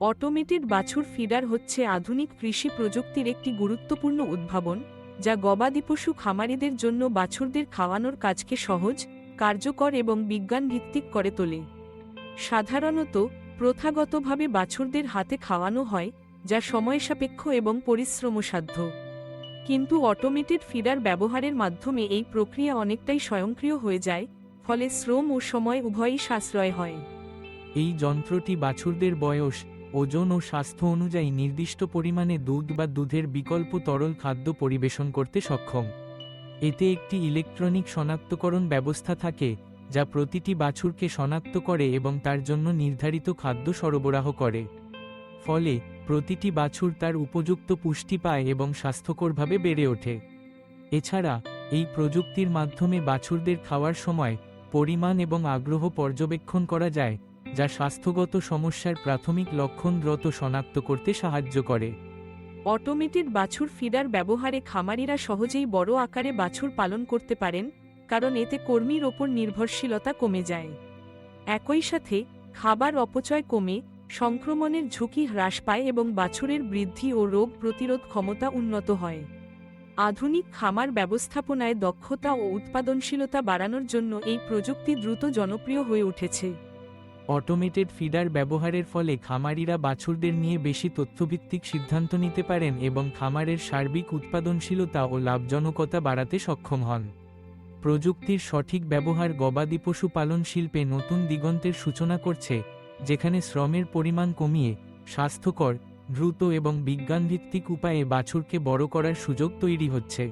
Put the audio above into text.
Automated বাছুর feeder হচ্ছে আধুনিক কৃষি প্রযুক্তির একটি গুরুত্বপূর্ণ উদ্ভাবন, যা গবাদি পশু খামারিদের জন্য বাছুরদের খাওয়ানোর কাজকে সহজ, কার্যকর এবং বিজ্ঞানভিত্তিক করে তোলে। সাধারণত, প্রথাগতভাবে বাছুরদের হাতে খাওয়ানো হয়, যা সময় সাপেক্ষ এবং পরিশ্রমসাধ্য। কিন্তু অটোমেটেড ফিডার ব্যবহারের মাধ্যমে এই প্রক্রিয়া অনেকটাই স্বয়ংক্রিয় হয়ে যায়, ফলে শ্রম ও সময় উভয়ই সাশ্রয় হয়। এই যন্ত্রটি বাছুরদের বয়স ওজন ও স্বাস্থ্য অনুযায়ী নির্দিষ্ট পরিমাণে দুধ বা দুধের বিকল্প তরল খাদ্য পরিবেশন করতে সক্ষম। এতে একটি ইলেকট্রনিক শনাক্তকরণ ব্যবস্থা থাকে, যা প্রতিটি বাছুরকে শনাক্ত করে এবং তার জন্য নির্ধারিত খাদ্য সরবরাহ করে। ফলে, প্রতিটি বাছুর তার উপযুক্ত পুষ্টি পায় এবং স্বাস্থ্যকরভাবে বেড়ে ওঠে। এছাড়া, এই প্রযুক্তির মাধ্যমে বাছুরদের খাওয়ার সময় পরিমাণ এবং আগ্রহ পর্যবেক্ষণ করা যায় যা স্বাস্থ্যগত সমস্যার প্রাথমিক লক্ষণ দ্রুত শনাক্ত করতে সাহায্য করে। অটোমেটেড বাছুর ফিডার ব্যবহারে খামারিরা সহজেই বড় আকারে বাছুর পালন করতে পারেন, কারণ এতে কর্মীর ওপর নির্ভরশীলতা কমে যায়। একই সাথে, খাবার অপচয় কমে, সংক্রমণের ঝুঁকি হ্রাস পায় এবং বাছুরের বৃদ্ধি ও রোগ প্রতিরোধ ক্ষমতা উন্নত হয়। আধুনিক খামার ব্যবস্থাপনায় দক্ষতা ও উৎপাদনশীলতা বাড়ানোর জন্য এই প্রযুক্তি দ্রুত জনপ্রিয় হয়ে উঠেছে। অটোমেটেড ফিডার ব্যবহারের ফলে খামারিরা বাছুরদের নিয়ে বেশি তথ্যভিত্তিক সিদ্ধান্ত নিতে পারেন এবং খামারের সার্বিক উৎপাদনশীলতা ও লাভজনকতা বাড়াতে সক্ষম হন। প্রযুক্তির সঠিক ব্যবহার গবাদি পশু পালন শিল্পে নতুন দিগন্তের সূচনা করছে, যেখানে শ্রমের পরিমাণ কমিয়ে, স্বাস্থ্যকর, দ্রুত এবং বিজ্ঞানভিত্তিক উপায়ে বাছুরকে বড় করার সুযোগ তৈরি হচ্ছে।